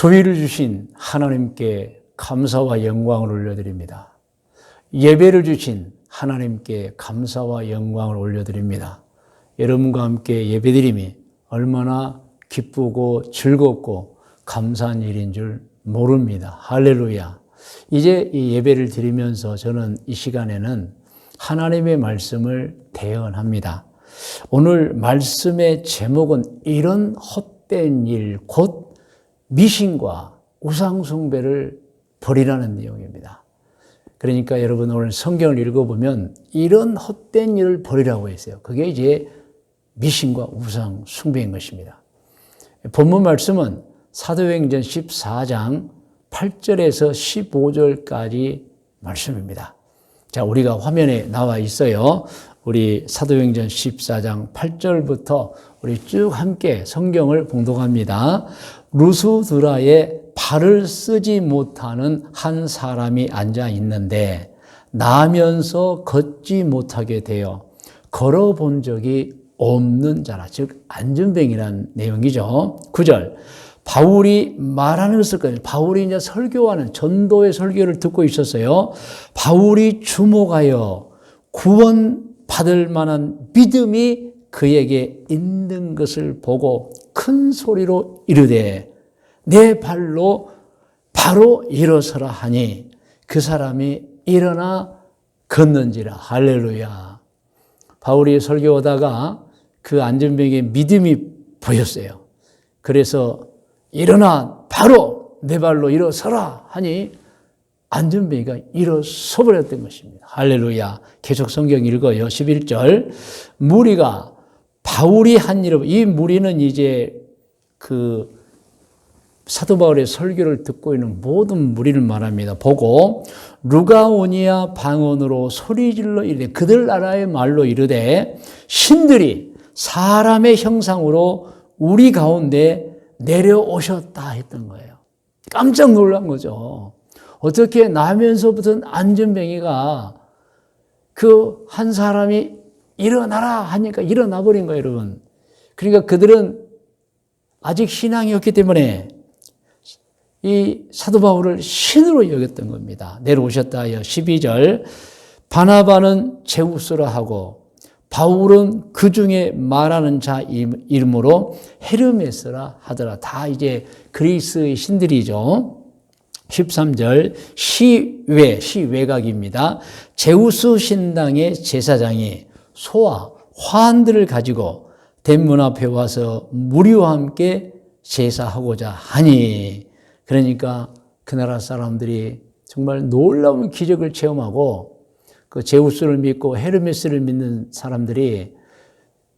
조의를 주신 하나님께 감사와 영광을 올려드립니다. 예배를 주신 하나님께 감사와 영광을 올려드립니다. 여러분과 함께 예배드림이 얼마나 기쁘고 즐겁고 감사한 일인 줄 모릅니다. 할렐루야. 이제 이 예배를 드리면서 저는 이 시간에는 하나님의 말씀을 대언합니다. 오늘 말씀의 제목은 이런 헛된 일, 곧 미신과 우상숭배를 버리라는 내용입니다. 그러니까 여러분 오늘 성경을 읽어보면 이런 헛된 일을 버리라고 했어요. 그게 이제 미신과 우상 숭배인 것입니다. 본문 말씀은 사도행전 14장 8절에서 15절까지 말씀입니다. 자, 우리가 화면에 나와 있어요. 우리 사도행전 14장 8절부터 우리 쭉 함께 성경을 봉독합니다. 루스드라에 발을 쓰지 못하는 한 사람이 앉아 있는데 나면서 걷지 못하게 되어 걸어본 적이 없는 자라 즉 안전뱅이란 내용이죠. 9절 바울이 말하는 것을 거예요. 바울이 이제 설교하는 전도의 설교를 듣고 있었어요. 바울이 주목하여 구원 받을 만한 믿음이 그에게 있는 것을 보고 큰 소리로 이르되 내 발로 바로 일어서라 하니 그 사람이 일어나 걷는지라 할렐루야. 바울이 설교하다가 그 안전병의 믿음이 보였어요. 그래서 일어나 바로 내 발로 일어서라 하니 안전뱅이가 일어서 버렸던 것입니다. 할렐루야. 계속 성경 읽어요. 11절. 무리가 바울이 한 일, 이 무리는 이제 그 사도 바울의 설교를 듣고 있는 모든 무리를 말합니다. 보고 루가오니아 방언으로 소리질러 이르되 그들 나라의 말로 이르되 신들이 사람의 형상으로 우리 가운데 내려오셨다 했던 거예요. 깜짝 놀란 거죠. 어떻게 나면서부터 안전뱅이가 그 한 사람이 일어나라 하니까 일어나 버린 거예요, 여러분. 그러니까 그들은 아직 신앙이었기 때문에 이 사도 바울을 신으로 여겼던 겁니다. 내려오셨다 하여 12절 바나바는 제우스라 하고 바울은 그 중에 말하는 자 이름으로 헤르메스라 하더라. 다 이제 그리스의 신들이죠. 13절 시외, 시외각입니다. 제우스 신당의 제사장이 소와 화환들을 가지고 대문 앞에 와서 무리와 함께 제사하고자 하니. 그러니까 그 나라 사람들이 정말 놀라운 기적을 체험하고 그 제우스를 믿고 헤르메스를 믿는 사람들이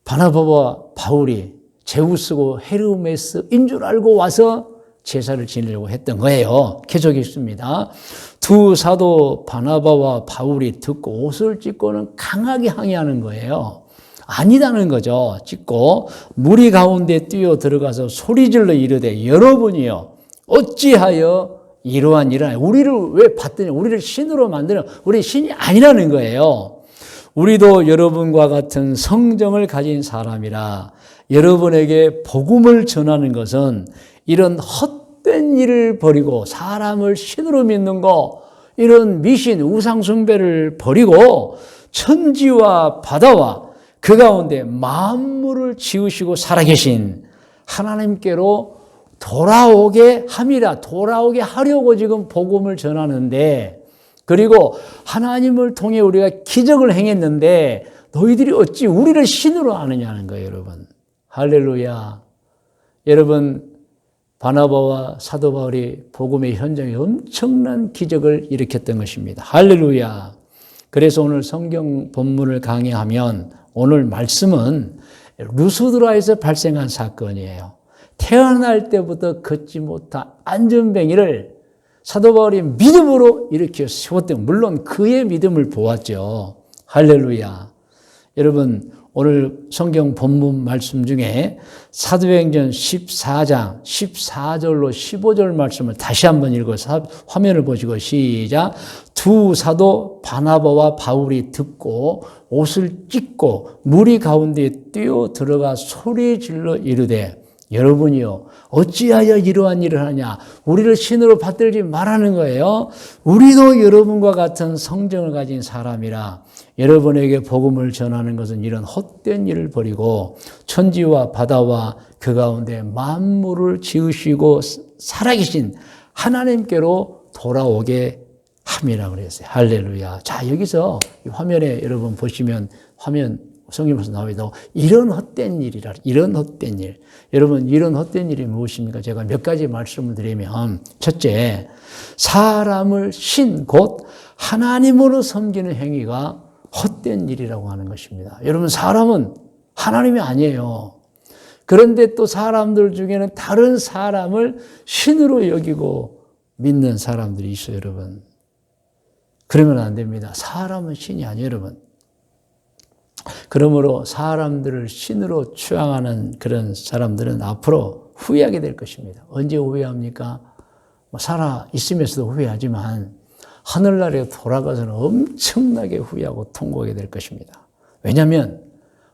바나바와 바울이 제우스고 헤르메스인 줄 알고 와서 제사를 지내려고 했던 거예요. 계속 있습니다. 두 사도 바나바와 바울이 듣고 옷을 찢고는 강하게 항의하는 거예요. 아니다는 거죠. 찢고 무리 가운데 뛰어 들어가서 소리질러 이르되 여러분이요 어찌하여 이러한 일을 우리를 왜 받느냐 우리를 신으로 만드는 우리 신이 아니라는 거예요. 우리도 여러분과 같은 성정을 가진 사람이라 여러분에게 복음을 전하는 것은 이런 헛된 일을 버리고 사람을 신으로 믿는 거 이런 미신 우상숭배를 버리고 천지와 바다와 그 가운데 만물을 지으시고 살아계신 하나님께로 돌아오게 함이라 돌아오게 하려고 지금 복음을 전하는데 그리고 하나님을 통해 우리가 기적을 행했는데 너희들이 어찌 우리를 신으로 아느냐는 거예요, 여러분. 할렐루야. 여러분 바나바와 사도 바울이 복음의 현장에 엄청난 기적을 일으켰던 것입니다. 할렐루야. 그래서 오늘 성경 본문을 강의하면 오늘 말씀은 루스드라에서 발생한 사건이에요. 태어날 때부터 걷지 못한 안전뱅이를 사도 바울이 믿음으로 일으켜 세웠던 물론 그의 믿음을 보았죠. 할렐루야. 여러분 오늘 성경 본문 말씀 중에 사도행전 14장 14절로 15절 말씀을 다시 한번 읽어 화면을 보시고 시작. 두 사도 바나바와 바울이 듣고 옷을 찢고 무리 가운데 뛰어 들어가 소리 질러 이르되 여러분이요, 어찌하여 이러한 일을 하냐? 우리를 신으로 받들지 말하는 거예요. 우리도 여러분과 같은 성정을 가진 사람이라 여러분에게 복음을 전하는 것은 이런 헛된 일을 버리고 천지와 바다와 그 가운데 만물을 지으시고 살아계신 하나님께로 돌아오게 함이라 그랬어요. 할렐루야. 자, 여기서 화면에 여러분 보시면 화면 성경에서 나오기도 이런 헛된 일이라 이런 헛된 일. 여러분 이런 헛된 일이 무엇입니까? 제가 몇 가지 말씀을 드리면 첫째 사람을 신 곧 하나님으로 섬기는 행위가 헛된 일이라고 하는 것입니다. 여러분 사람은 하나님이 아니에요. 그런데 또 사람들 중에는 다른 사람을 신으로 여기고 믿는 사람들이 있어요, 여러분. 그러면 안 됩니다. 사람은 신이 아니에요, 여러분. 그러므로 사람들을 신으로 추앙하는 그런 사람들은 앞으로 후회하게 될 것입니다. 언제 후회합니까? 뭐 살아 있으면서도 후회하지만 하늘나라에 돌아가서는 엄청나게 후회하고 통곡하게 될 것입니다. 왜냐하면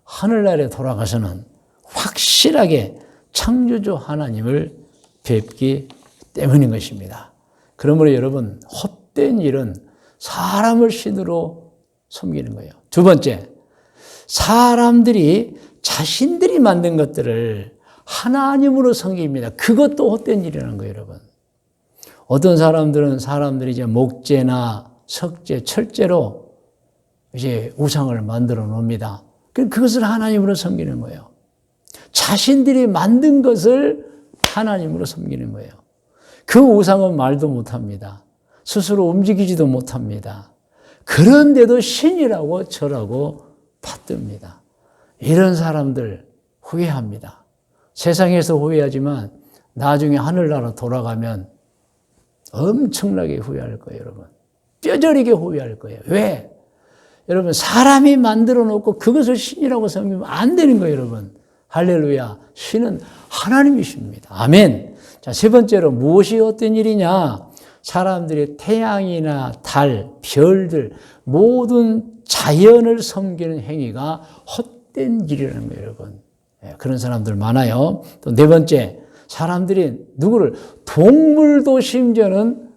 하늘나라에 돌아가서는 확실하게 창조주 하나님을 뵙기 때문인 것입니다. 그러므로 여러분 헛된 일은 사람을 신으로 섬기는 거예요. 두 번째, 사람들이 자신들이 만든 것들을 하나님으로 섬깁니다. 그것도 헛된 일이라는 거예요, 여러분. 어떤 사람들은 사람들이 이제 목재나 석재, 철재로 이제 우상을 만들어 놓습니다. 그것을 하나님으로 섬기는 거예요. 자신들이 만든 것을 하나님으로 섬기는 거예요. 그 우상은 말도 못합니다. 스스로 움직이지도 못합니다. 그런데도 신이라고 절하고 받듭니다. 이런 사람들 후회합니다. 세상에서 후회하지만 나중에 하늘나라 돌아가면 엄청나게 후회할 거예요, 여러분. 뼈저리게 후회할 거예요. 왜? 여러분, 사람이 만들어 놓고 그것을 신이라고 섬기면 안 되는 거예요, 여러분. 할렐루야. 신은 하나님이십니다. 아멘. 자, 세 번째로 무엇이 어떤 일이냐? 사람들이 태양이나 달, 별들, 모든 자연을 섬기는 행위가 헛된 일이라는 거예요, 여러분. 예, 그런 사람들 많아요. 또 네 번째, 사람들이 누구를 동물도 심지어는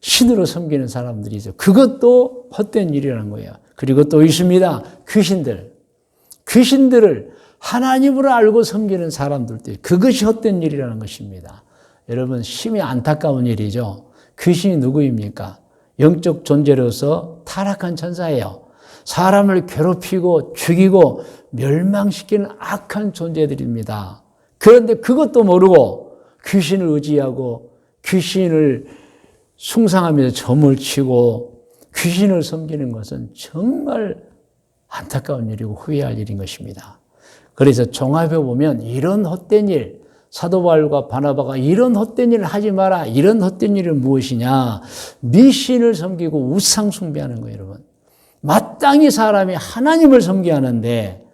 신으로 섬기는 사람들이 있어요. 그것도 헛된 일이라는 거예요. 그리고 또 있습니다. 귀신들. 귀신들을 하나님으로 알고 섬기는 사람들도 그것이 헛된 일이라는 것입니다. 여러분 심히 안타까운 일이죠. 귀신이 누구입니까? 영적 존재로서 타락한 천사예요. 사람을 괴롭히고 죽이고 멸망시키는 악한 존재들입니다. 그런데 그것도 모르고 귀신을 의지하고 귀신을 숭상하면서 점을 치고 귀신을 섬기는 것은 정말 안타까운 일이고 후회할 일인 것입니다. 그래서 종합해 보면 이런 헛된 일, 사도 바울과 바나바가 이런 헛된 일을 하지 마라. 이런 헛된 일은 무엇이냐? 미신을 섬기고 우상 숭배하는 거예요, 여러분. 마땅히 사람이 하나님을 섬기하는데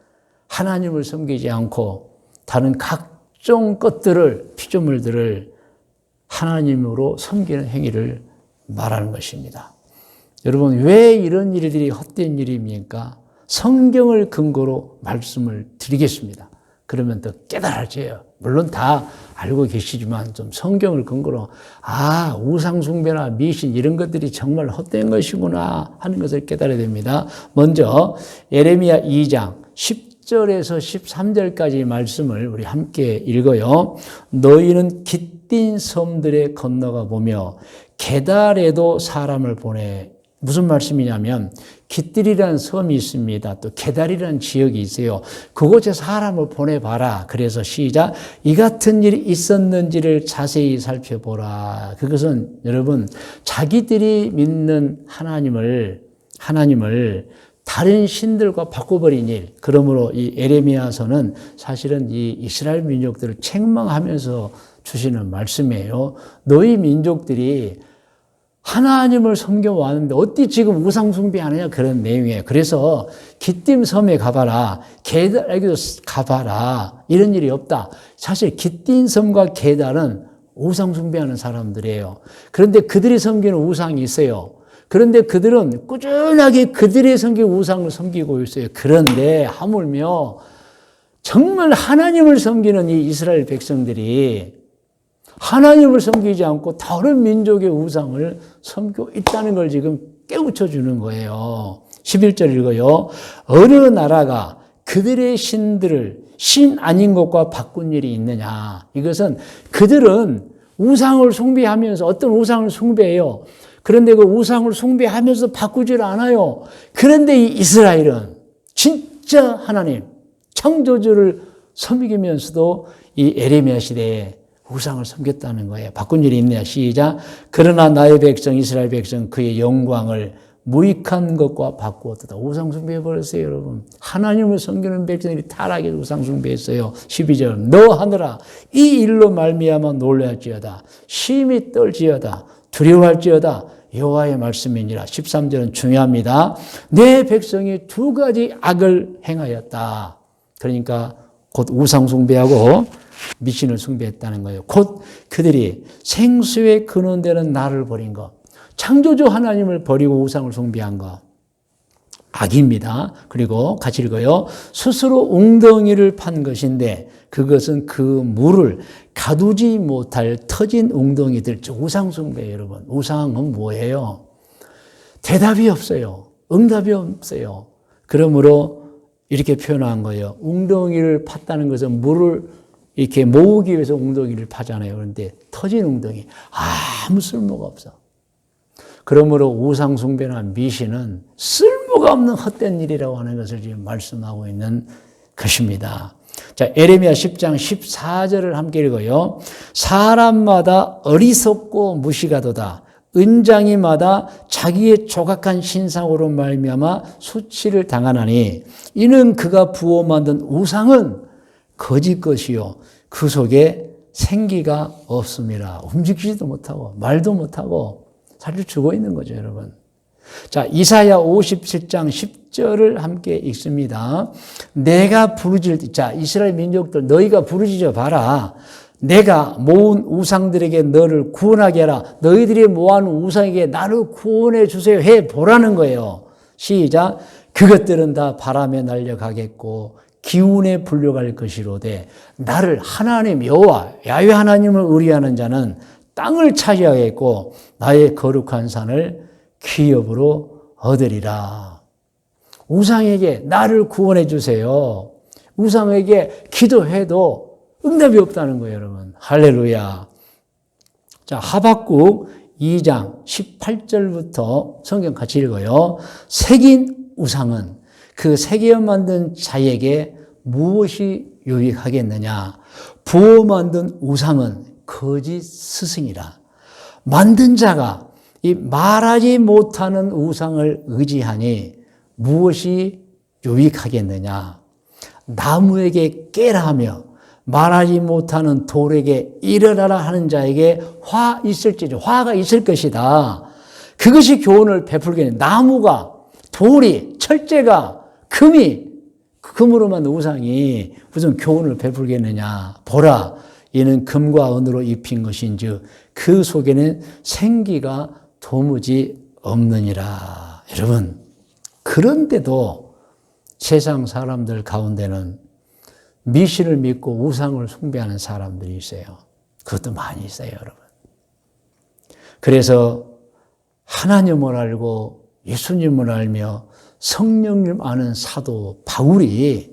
하나님을 섬기지 않고 다른 각 종 것들을 피조물들을 하나님으로 섬기는 행위를 말하는 것입니다. 여러분 왜 이런 일들이 헛된 일입니까? 성경을 근거로 말씀을 드리겠습니다. 그러면 더 깨달아져요. 물론 다 알고 계시지만 좀 성경을 근거로 아 우상숭배나 미신 이런 것들이 정말 헛된 것이구나 하는 것을 깨달아야 됩니다. 먼저 예레미야 2장 10 절에서 13절까지 말씀을 우리 함께 읽어요. 너희는 깃딘 섬들에 건너가 보며 게달에도 사람을 보내 무슨 말씀이냐면 깃들이라는 섬이 있습니다. 또 게달이라는 지역이 있어요. 그곳에 사람을 보내봐라. 그래서 시작. 이 같은 일이 있었는지를 자세히 살펴보라. 그것은 여러분 자기들이 믿는 하나님을 하나님을 다른 신들과 바꿔버린 일. 그러므로 이 에레미야서는 사실은 이 이스라엘 민족들을 책망하면서 주시는 말씀이에요. 너희 민족들이 하나님을 섬겨 왔는데 어디 지금 우상 숭배하느냐 그런 내용이에요. 그래서 기띔 섬에 가봐라. 게달에게도 가봐라. 이런 일이 없다. 사실 기띔 섬과 게달은 우상 숭배하는 사람들이에요. 그런데 그들이 섬기는 우상이 있어요. 그런데 그들은 꾸준하게 그들의 섬기 우상을 섬기고 있어요. 그런데 하물며 정말 하나님을 섬기는 이 이스라엘 백성들이 하나님을 섬기지 않고 다른 민족의 우상을 섬기고 있다는 걸 지금 깨우쳐 주는 거예요. 11절 읽어요. 어느 나라가 그들의 신들을 신 아닌 것과 바꾼 일이 있느냐. 이것은 그들은 우상을 숭배하면서 어떤 우상을 숭배해요. 그런데 그 우상을 숭배하면서 바꾸질 않아요. 그런데 이 이스라엘은 진짜 하나님, 창조주를 섬기면서도 이 에레미야 시대에 우상을 섬겼다는 거예요. 바꾼 일이 있네요. 시작. 그러나 나의 백성 이스라엘 백성 그의 영광을 무익한 것과 바꾸었다. 우상 숭배해 버렸어요, 여러분. 하나님을 섬기는 백성들이 타락해 우상 숭배했어요. 12절. 너 하늘아 이 일로 말미암아 놀랄지어다. 심히 떨지어다. 두려워할지어다. 여호와의 말씀이니라. 13절은 중요합니다. 내 백성이 두 가지 악을 행하였다. 그러니까 곧 우상 숭배하고 미신을 숭배했다는 거예요. 곧 그들이 생수의 근원되는 나를 버린 것. 창조주 하나님을 버리고 우상을 숭배한 것. 악입니다. 그리고 같이 읽어요. 스스로 웅덩이를 판 것인데 그것은 그 물을 가두지 못할 터진 웅덩이들. 우상숭배 여러분. 우상은 뭐예요? 대답이 없어요. 응답이 없어요. 그러므로 이렇게 표현한 거예요. 웅덩이를 팠다는 것은 물을 이렇게 모으기 위해서 웅덩이를 파잖아요. 그런데 터진 웅덩이. 아무 쓸모가 없어. 그러므로 우상숭배나 미신은 쓸모가 없는 헛된 일이라고 하는 것을 지금 말씀하고 있는 것입니다. 자, 에레미야 10장 14절을 함께 읽어요. 사람마다 어리석고 무시가도다. 은장이마다 자기의 조각한 신상으로 말미암아 수치를 당하나니 이는 그가 부어 만든 우상은 거짓 것이요 그 속에 생기가 없습니다. 움직이지도 못하고 말도 못하고 살을 주고 있는 거죠, 여러분. 자, 이사야 57장 10절을 함께 읽습니다. 내가 부르질, 자, 이스라엘 민족들, 너희가 부르짖어 봐라. 내가 모은 우상들에게 너를 구원하게 하라. 너희들이 모아놓은 우상에게 나를 구원해 주세요. 해 보라는 거예요. 시작. 그것들은 다 바람에 날려가겠고, 기운에 불려갈 것이로되, 나를 하나님 여호와 야외 하나님을 의리하는 자는 땅을 차지하겠고 나의 거룩한 산을 기업으로 얻으리라. 우상에게 나를 구원해 주세요. 우상에게 기도해도 응답이 없다는 거예요, 여러분. 할렐루야. 자, 하박국 2장 18절부터 성경 같이 읽어요. 새긴 우상은 그 새겨 만든 자에게 무엇이 유익하겠느냐? 부어 만든 우상은 거짓 스승이라. 만든 자가 이 말하지 못하는 우상을 의지하니 무엇이 유익하겠느냐? 나무에게 깨라 하며 말하지 못하는 돌에게 일어나라 하는 자에게 화 있을지 화가 있을 것이다. 그것이 교훈을 베풀게 나무가 돌이 철제가 금이 금으로만 우상이 무슨 교훈을 베풀겠느냐 보라 이는 금과 은으로 입힌 것인즉 그 속에는 생기가 도무지 없느니라. 여러분, 그런데도 세상 사람들 가운데는 미신을 믿고 우상을 숭배하는 사람들이 있어요. 그것도 많이 있어요, 여러분. 그래서 하나님을 알고 예수님을 알며 성령님 아는 사도 바울이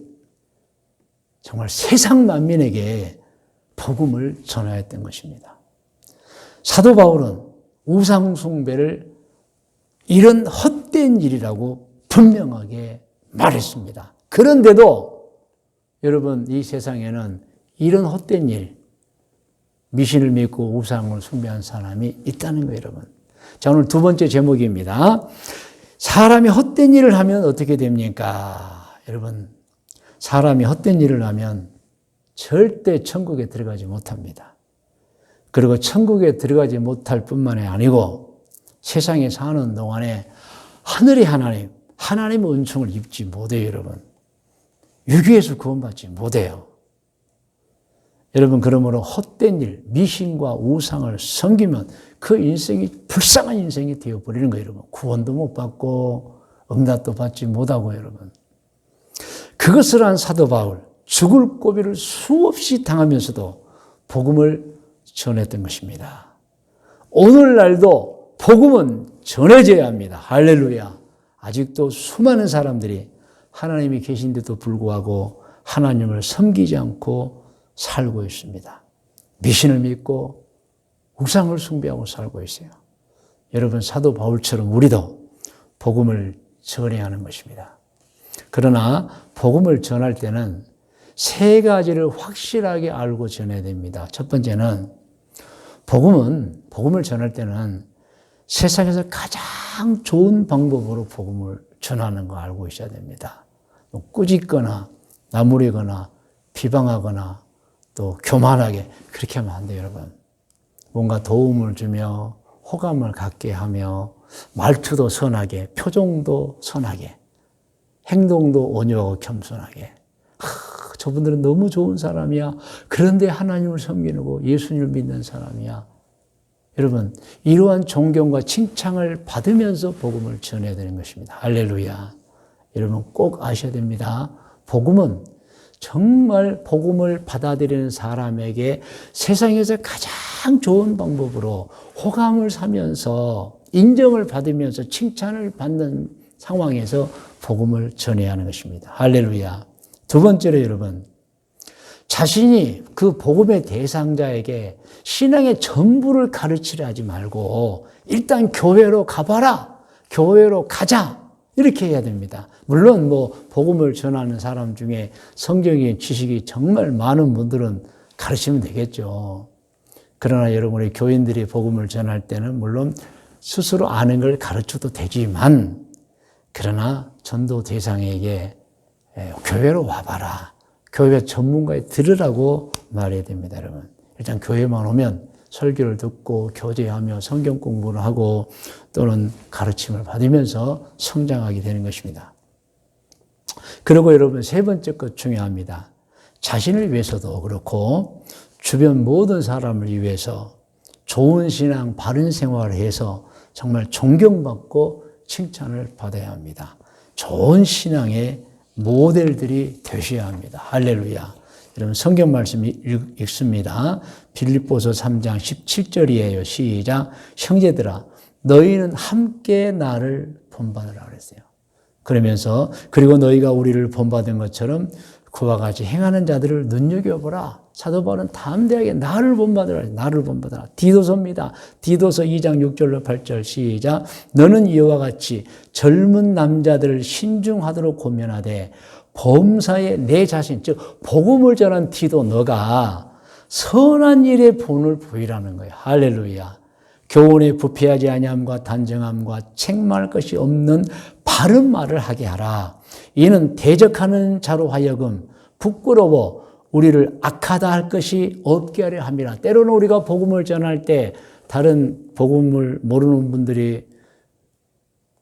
정말 세상 만민에게 복음을 전하였던 것입니다. 사도 바울은 우상숭배를 이런 헛된 일이라고 분명하게 말했습니다. 그런데도 여러분 이 세상에는 이런 헛된 일, 미신을 믿고 우상을 숭배한 사람이 있다는 거예요, 여러분. 자, 오늘 두 번째 제목입니다. 사람이 헛된 일을 하면 어떻게 됩니까? 여러분, 사람이 헛된 일을 하면 절대 천국에 들어가지 못합니다. 그리고 천국에 들어가지 못할 뿐만이 아니고 세상에 사는 동안에 하늘의 하나님, 하나님의 은총을 입지 못해요, 여러분. 유교에서 구원받지 못해요. 여러분, 그러므로 헛된 일, 미신과 우상을 섬기면 그 인생이 불쌍한 인생이 되어버리는 거예요, 여러분. 구원도 못 받고, 응답도 받지 못하고, 여러분. 그것을 한 사도 바울, 죽을 고비를 수없이 당하면서도 복음을 전했던 것입니다. 오늘날도 복음은 전해져야 합니다. 할렐루야. 아직도 수많은 사람들이 하나님이 계신데도 불구하고 하나님을 섬기지 않고 살고 있습니다. 미신을 믿고 우상을 숭배하고 살고 있어요. 여러분 사도 바울처럼 우리도 복음을 전해야 하는 것입니다. 그러나 복음을 전할 때는 세 가지를 확실하게 알고 전해야 됩니다. 첫 번째는 복음은 복음을 전할 때는 세상에서 가장 좋은 방법으로 복음을 전하는 거 알고 있어야 됩니다. 뭐 꾸짖거나 나무리거나 비방하거나 또 교만하게 그렇게 하면 안 돼요, 여러분. 뭔가 도움을 주며 호감을 갖게 하며 말투도 선하게, 표정도 선하게, 행동도 온유하고 겸손하게. 하, 저분들은 너무 좋은 사람이야. 그런데 하나님을 섬기고 예수님을 믿는 사람이야. 여러분, 이러한 존경과 칭찬을 받으면서 복음을 전해야 되는 것입니다. 할렐루야. 여러분 꼭 아셔야 됩니다. 복음은 정말 복음을 받아들이는 사람에게 세상에서 가장 좋은 방법으로 호감을 사면서 인정을 받으면서 칭찬을 받는 상황에서 복음을 전해야 하는 것입니다. 할렐루야. 두 번째로 여러분, 자신이 그 복음의 대상자에게 신앙의 전부를 가르치려 하지 말고 일단 교회로 가봐라. 교회로 가자. 이렇게 해야 됩니다. 물론 뭐 복음을 전하는 사람 중에 성경의 지식이 정말 많은 분들은 가르치면 되겠죠. 그러나 여러분의 교인들이 복음을 전할 때는 물론 스스로 아는 걸 가르쳐도 되지만 그러나 전도 대상에게 교회로 와봐라. 교회 전문가에 들으라고 말해야 됩니다, 여러분. 일단 교회만 오면 설교를 듣고 교제하며 성경 공부를 하고 또는 가르침을 받으면서 성장하게 되는 것입니다. 그리고 여러분 세 번째 것 중요합니다. 자신을 위해서도 그렇고 주변 모든 사람을 위해서 좋은 신앙, 바른 생활을 해서 정말 존경받고 칭찬을 받아야 합니다. 좋은 신앙의 모델들이 되셔야 합니다. 할렐루야. 여러분 성경 말씀 읽습니다. 빌립보서 3장 17절이에요. 시작. 형제들아 너희는 함께 나를 본받으라 그랬어요. 그러면서 그리고 너희가 우리를 본받은 것처럼 그와 같이 행하는 자들을 눈여겨보라. 사도 바울은 담대하게 나를 본받으라. 나를 본받으라. 디도서입니다. 디도서 2장 6절로 8절 시작. 너는 이와 같이 젊은 남자들을 신중하도록 고면하되 범사에 내 자신, 즉 복음을 전한 디도 너가 선한 일에 본을 보이라는 거예요. 할렐루야. 교훈에 부패하지 아니함과 단정함과 책망할 것이 없는 바른 말을 하게 하라. 이는 대적하는 자로 하여금 부끄러워 우리를 악하다 할 것이 없게 하려 함이라. 때로는 우리가 복음을 전할 때 다른 복음을 모르는 분들이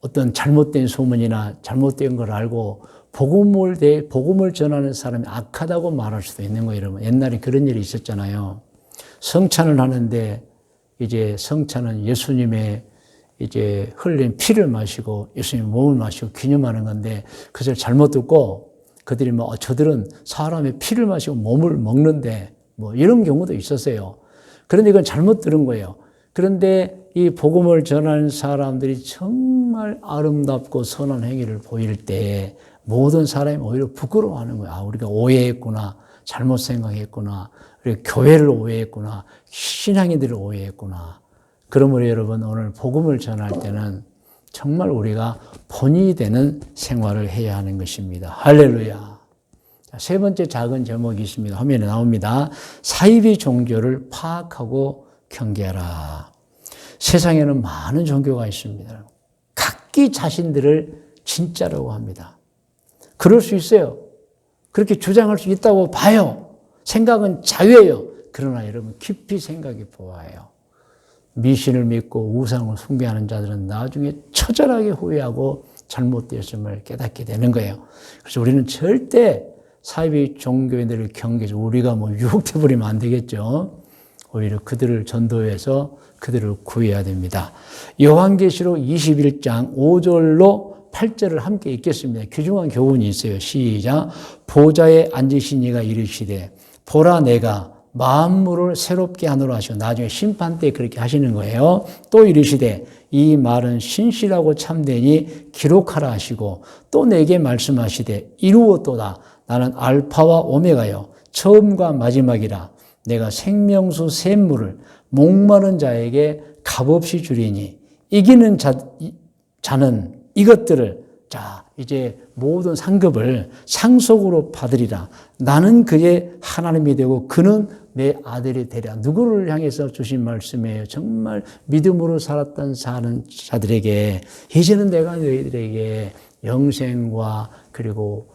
어떤 잘못된 소문이나 잘못된 걸 알고 복음을 대 복음을 전하는 사람이 악하다고 말할 수도 있는 거예요, 여러분. 옛날에 그런 일이 있었잖아요. 성찬을 하는데 이제 성찬은 예수님의 이제 흘린 피를 마시고 예수님 몸을 마시고 기념하는 건데 그것을 잘못 듣고 그들이 뭐 저들은 사람의 피를 마시고 몸을 먹는데 뭐 이런 경우도 있었어요. 그런데 이건 잘못 들은 거예요. 그런데 이 복음을 전하는 사람들이 정말 아름답고 선한 행위를 보일 때 모든 사람이 오히려 부끄러워하는 거야. 아, 우리가 오해했구나. 잘못 생각했구나. 우리 교회를 오해했구나. 신앙인들을 오해했구나. 그러므로 여러분 오늘 복음을 전할 때는 정말 우리가 본이 되는 생활을 해야 하는 것입니다. 할렐루야. 세 번째 작은 제목이 있습니다. 화면에 나옵니다. 사이비 종교를 파악하고 경계하라. 세상에는 많은 종교가 있습니다. 각기 자신들을 진짜라고 합니다. 그럴 수 있어요. 그렇게 주장할 수 있다고 봐요. 생각은 자유예요. 그러나 여러분 깊이 생각해 보아요. 미신을 믿고 우상을 숭배하는 자들은 나중에 처절하게 후회하고 잘못되었음을 깨닫게 되는 거예요. 그래서 우리는 절대 사이비 종교인들을 경계해서 우리가 뭐 유혹돼 버리면 안 되겠죠. 오히려 그들을 전도해서 그들을 구해야 됩니다. 요한계시록 21장 5절로 8절을 함께 읽겠습니다. 귀중한 교훈이 있어요. 시작. 보좌에 앉으신 이가 이르시되 보라 내가 만물을 새롭게 하노라 하시고 나중에 심판 때 그렇게 하시는 거예요. 또 이르시되 이 말은 신실하고 참되니 기록하라 하시고 또 내게 말씀하시되 이루었도다. 나는 알파와 오메가요. 처음과 마지막이라. 내가 생명수 샘물을 목마른 자에게 값없이 주리니 이기는 자, 자는 이것들을 자 이제 모든 상급을 상속으로 받으리라. 나는 그의 하나님이 되고 그는 내 아들이 되리라. 누구를 향해서 주신 말씀이에요. 정말 믿음으로 살았던 사는 자들에게 이제는 내가 너희들에게 영생과 그리고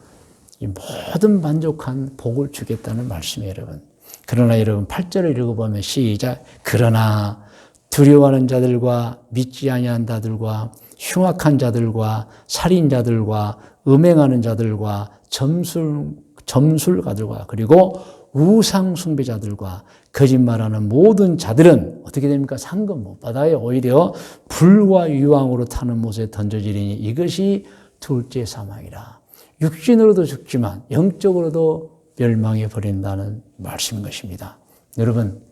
이 모든 만족한 복을 주겠다는 말씀이에요, 여러분. 그러나 여러분 8절을 읽어보면 시작. 그러나 두려워하는 자들과 믿지 아니한 자들과 흉악한 자들과 살인자들과 음행하는 자들과 점술 점술가들과 그리고 우상 숭배자들과 거짓말하는 모든 자들은 어떻게 됩니까? 상금 못 받아요. 오히려 불과 유황으로 타는 못에 던져지리니 이것이 둘째 사망이라. 육신으로도 죽지만 영적으로도 멸망해 버린다는 말씀인 것입니다. 여러분,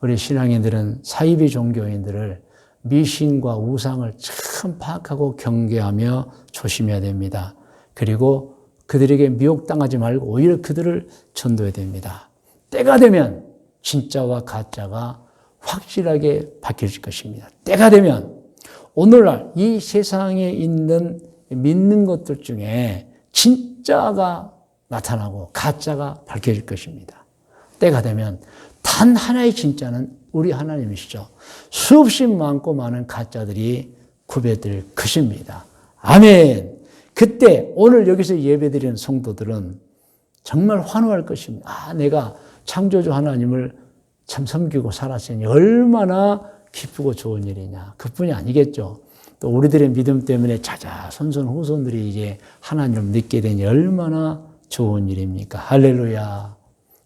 우리 신앙인들은 사이비 종교인들을 미신과 우상을 참 파악하고 경계하며 조심해야 됩니다. 그리고 그들에게 미혹당하지 말고 오히려 그들을 전도해야 됩니다. 때가 되면 진짜와 가짜가 확실하게 바뀔 것입니다. 때가 되면 오늘날 이 세상에 있는 믿는 것들 중에 진짜가 나타나고 가짜가 밝혀질 것입니다. 때가 되면 단 하나의 진짜는 우리 하나님이시죠. 수없이 많고 많은 가짜들이 구별될 것입니다. 아멘. 그때 오늘 여기서 예배드리는 성도들은 정말 환호할 것입니다. 아, 내가 창조주 하나님을 참 섬기고 살았으니 얼마나 기쁘고 좋은 일이냐. 그뿐이 아니겠죠. 또 우리들의 믿음 때문에 자자 손손 후손들이 이제 하나님을 믿게 되니 얼마나 좋은 일입니까? 할렐루야.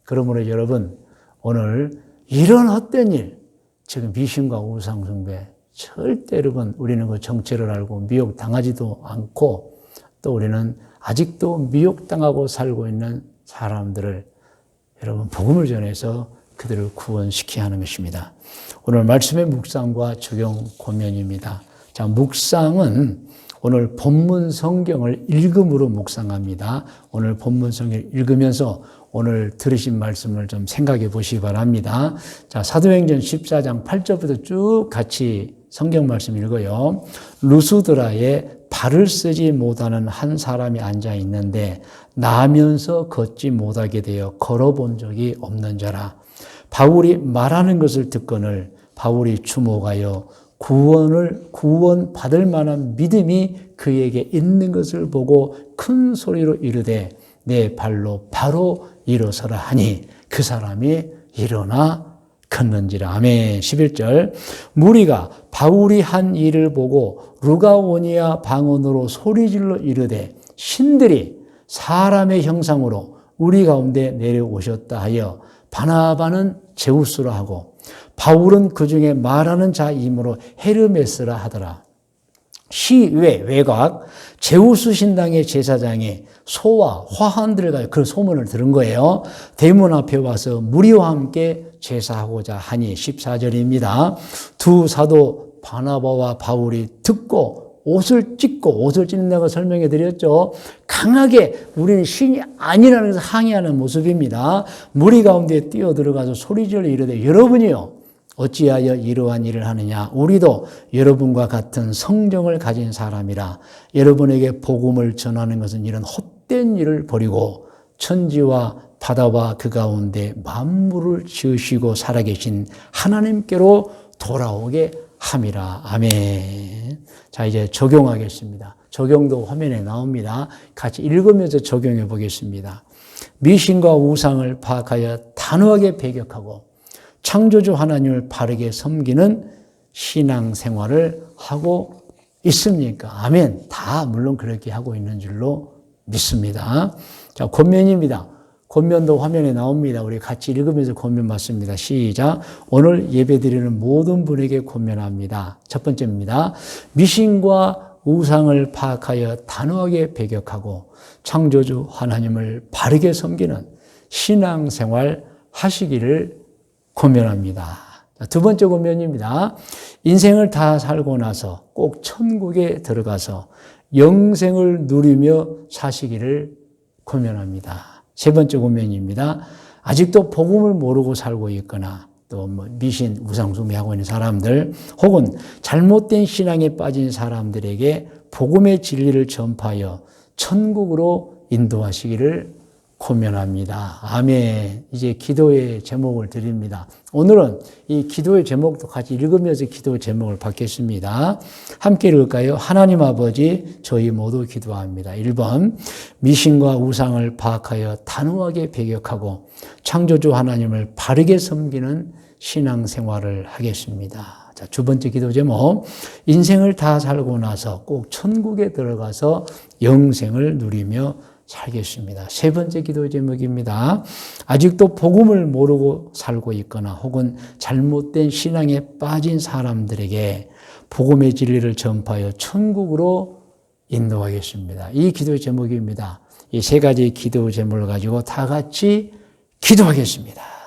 그러므로 여러분 오늘 이런 헛된 일, 지금 미신과 우상숭배 절대 여러분 우리는 그 정체를 알고 미혹 당하지도 않고 또 우리는 아직도 미혹당하고 살고 있는 사람들을 여러분 복음을 전해서 그들을 구원시켜야 하는 것입니다. 오늘 말씀의 묵상과 적용 고면입니다. 자, 묵상은 오늘 본문 성경을 읽음으로 묵상합니다. 오늘 본문 성경을 읽으면서 오늘 들으신 말씀을 좀 생각해 보시기 바랍니다. 자, 사도행전 14장 8절부터 쭉 같이 성경 말씀 읽어요. 루스드라에 발을 쓰지 못하는 한 사람이 앉아 있는데 나면서 걷지 못하게 되어 걸어본 적이 없는 자라. 바울이 말하는 것을 듣거늘 바울이 주목하여 구원을 구원 받을 만한 믿음이 그에게 있는 것을 보고 큰 소리로 이르되 내 발로 바로 일어서라 하니 그 사람이 일어나 걷는지라. 아멘. 11절. 무리가 바울이 한 일을 보고 루가오니아 방언으로 소리질러 이르되 신들이 사람의 형상으로 우리 가운데 내려오셨다 하여 바나바는 제우스라 하고 바울은 그 중에 말하는 자이므로 헤르메스라 하더라. 시외 외곽 제우스 신당의 제사장이 소와 가지고 그 소문을 들은 거예요. 대문 앞에 와서 무리와 함께 제사하고자 하니 14절입니다. 두 사도 바나바와 바울이 듣고 옷을 찢고 옷을 찢는 내가 설명해 드렸죠. 강하게 우리는 신이 아니라는 것을 항의하는 모습입니다. 무리 가운데 뛰어 들어가서 소리질러 이르되 여러분이요 어찌하여 이러한 일을 하느냐? 우리도 여러분과 같은 성정을 가진 사람이라 여러분에게 복음을 전하는 것은 이런 헛 된 일을 버리고 천지와 바다와 그 가운데 만물을 지으시고 살아계신 하나님께로 돌아오게 함이라. 아멘. 자, 이제 적용하겠습니다. 적용도 화면에 나옵니다. 같이 읽으면서 적용해 보겠습니다. 미신과 우상을 파악하여 단호하게 배격하고 창조주 하나님을 바르게 섬기는 신앙 생활을 하고 있습니까? 아멘. 다 물론 그렇게 하고 있는 줄로 믿습니다. 자, 권면입니다. 권면도 화면에 나옵니다. 우리 같이 읽으면서 권면 맞습니다. 시작. 오늘 예배 드리는 모든 분에게 권면합니다. 첫 번째입니다. 미신과 우상을 파악하여 단호하게 배격하고 창조주 하나님을 바르게 섬기는 신앙생활 하시기를 고면합니다. 두 번째 고면입니다. 인생을 다 살고 나서 꼭 천국에 들어가서 영생을 누리며 사시기를 고면합니다. 세 번째 고면입니다. 아직도 복음을 모르고 살고 있거나 또 뭐 미신, 우상숭배하고 있는 사람들 혹은 잘못된 신앙에 빠진 사람들에게 복음의 진리를 전파하여 천국으로 인도하시기를 고면합니다. 아멘. 이제 기도의 제목을 드립니다. 오늘은 이 기도의 제목도 같이 읽으면서 기도의 제목을 받겠습니다. 함께 읽을까요? 하나님 아버지, 저희 모두 기도합니다. 1번, 미신과 우상을 파악하여 단호하게 배격하고 창조주 하나님을 바르게 섬기는 신앙생활을 하겠습니다. 자, 두 번째 기도 제목. 인생을 다 살고 나서 꼭 천국에 들어가서 영생을 누리며 살겠습니다. 세 번째 기도 제목입니다. 아직도 복음을 모르고 살고 있거나 혹은 잘못된 신앙에 빠진 사람들에게 복음의 진리를 전파하여 천국으로 인도하겠습니다. 이 기도 제목입니다. 이 세 가지 기도 제목을 가지고 다 같이 기도하겠습니다.